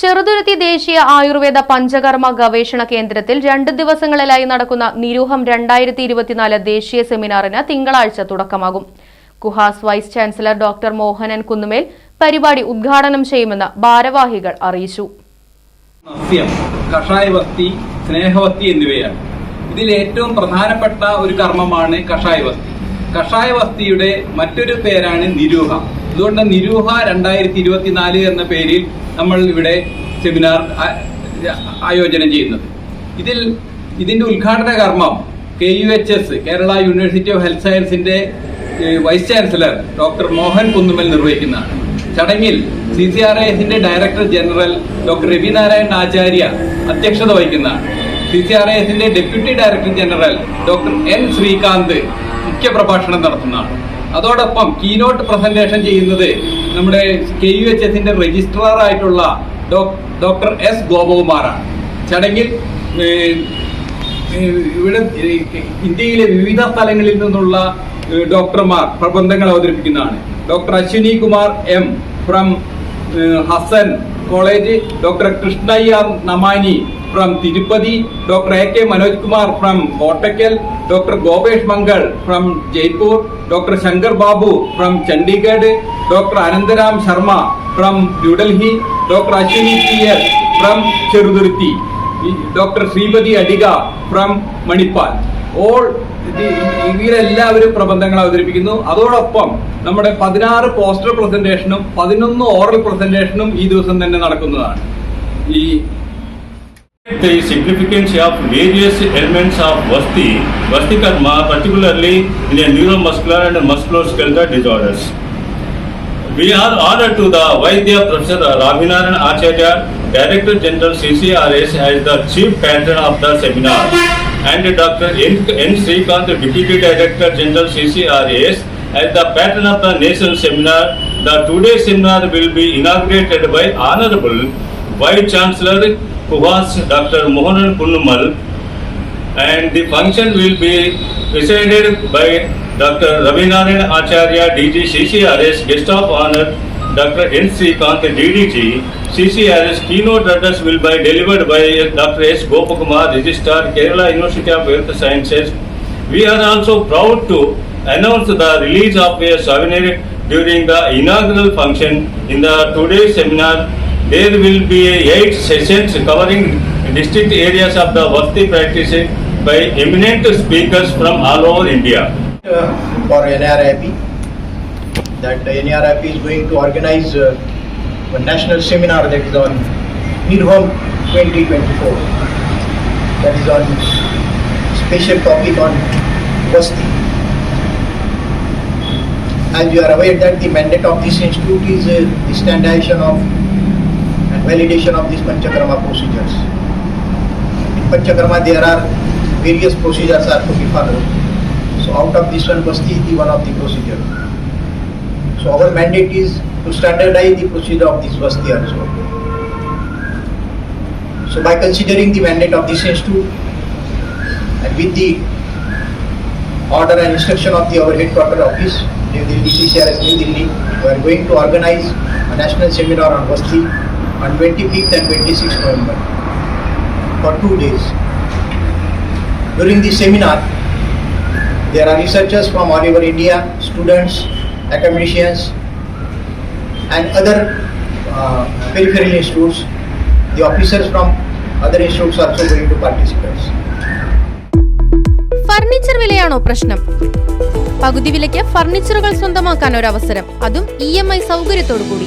Cheruthuruthy ദേശീയ ആയുർവേദ പഞ്ചകർമ്മ ഗവേഷണ കേന്ദ്രത്തിൽ രണ്ട് ദിവസങ്ങളിലായി നടക്കുന്ന നിരൂഹം രണ്ടായിരത്തി ഇരുപത്തിനാല് ദേശീയ സെമിനാറിന് തിങ്കളാഴ്ച തുടക്കമാകും. KUHAS vice chancellor doctor Mohanan Kunnummel പരിപാടി ഉദ്ഘാടനം ചെയ്യുമെന്ന് ഭാരവാഹികൾ അറിയിച്ചു. കഷായവസ്തി സ്നേഹവസ്തി എന്നിവയാണ്. ഇതിൽ ഏറ്റവും പ്രധാനപ്പെട്ട ഒരു കർമ്മമാണ് കഷായവസ്തി. കഷായവസ്തിയുടെ മറ്റൊരു പേരാണ് നിരൂഹ. അതുകൊണ്ട് നിരൂഹ രണ്ടായിരത്തി ഇരുപത്തിനാല് എന്ന പേരിൽ നമ്മൾ ഇവിടെ സെമിനാർ ആയോജനം ചെയ്യുന്നത്. ഇതിൽ ഇതിന്റെ ഉദ്ഘാടന കർമ്മം K U H S Kerala university of health സയൻസിന്റെ vice chancellor doctor Mohan Kunnummal നിർവഹിക്കുന്നതാണ്. ചടങ്ങിൽ സി സി ആർ എസിന്റെ director general doctor Ravinarayanan Acharya അധ്യക്ഷത വഹിക്കുന്നതാണ്. സി സി ആർ എസിന്റെ deputy director general doctor N Sreekanth മുഖ്യപ്രഭാഷണം നടത്തുന്നതാണ്. അതോടൊപ്പം കീനോട്ട് പ്രസന്റേഷൻ ചെയ്യുന്നത് നമ്മുടെ കെ യു എച്ച് എസിന്റെ രജിസ്ട്രാർ ആയിട്ടുള്ള ഡോക്ടർ എസ് ഗോപകുമാറാണ്. ചടങ്ങിൽ ഇവിടെ ഇന്ത്യയിലെ വിവിധ സ്ഥലങ്ങളിൽ നിന്നുള്ള ഡോക്ടർമാർ പ്രബന്ധങ്ങൾ അവതരിപ്പിക്കുന്നതാണ്. Doctor Ashwini Kumar M from Hassan college doctor Krishnaiah Namani doctor A K Manoj Kumar from Kottakkal doctor Gopesh Mangal from Jaipur doctor Shankar Babu from Chandigarh doctor Anantharam Sharma from New Delhi doctor Ashwini P S from Cheruthuruthy ഈ doctor Shrimati Adiga from Manipal all ഇവരെല്ലാവരും പ്രബന്ധങ്ങൾ അവതരിപ്പിക്കുന്നു. അതോടൊപ്പം നമ്മുടെ പതിനാറ് poster പ്രസന്റേഷനും പതിനൊന്ന് oral പ്രസന്റേഷനും ഈ ദിവസം തന്നെ നടക്കുന്നതാണ്. ഈ the significance of various elements of Vasti, Vasti Karma, particularly in the neuromuscular and musculoskeletal disorders. We are honored to the Vaidya Professor Ravinarayan Acharya, Director General CCRS as the chief patron of the seminar and Dr. N. N. srikant Deputy Director General CCRS as the patron of the national seminar. The two-day seminar will be inaugurated by Honorable Vice Chancellor Kuhas Dr. Mohanan Kunnumal and the function will be presided by Dr. Ravinarayan Acharya, DG CCRS, guest of honor Dr. N. Srikanth, DDG. CCRS keynote address will be delivered by Dr. S. Gopakumar, Registrar, Kerala University of Health Sciences. We are also proud to announce the release of a souvenir during the inaugural function in the today's seminar. There will be eight sessions covering distinct areas of the Vasti practice by eminent speakers from all over India. uh, for NRIP that NRIP is going to organize uh, a national seminar that is on Nirham 2024. That is on special topic on Vasti. As you are aware that the mandate of this institute is uh, the standardization of validation of these Panchakarma procedures. In Panchakarma there are various procedures are to be followed. So out of this one, Basti is the one of the procedure. So our mandate is to standardize the procedure of this Basti also. So by considering the mandate of this institute and with the order and instruction of the our headquarter office, New Delhi New Delhi, we are going to organize a national seminar on Basti on 25th and 26th November for two days. During the seminar, there are researchers from all over India, students, academicians, and other uh, peripheral institutes. The officers from other institutes are also going to participate. Furniture വിലയാണോ പ്രശ്നം പകുതി വിലയ്ക്ക് ഫർണിച്ചറുകൾ സ്വന്തമാക്കാൻ ഒരു അവസരം അതും E M I സൗകര്യത്തോടു കൂടി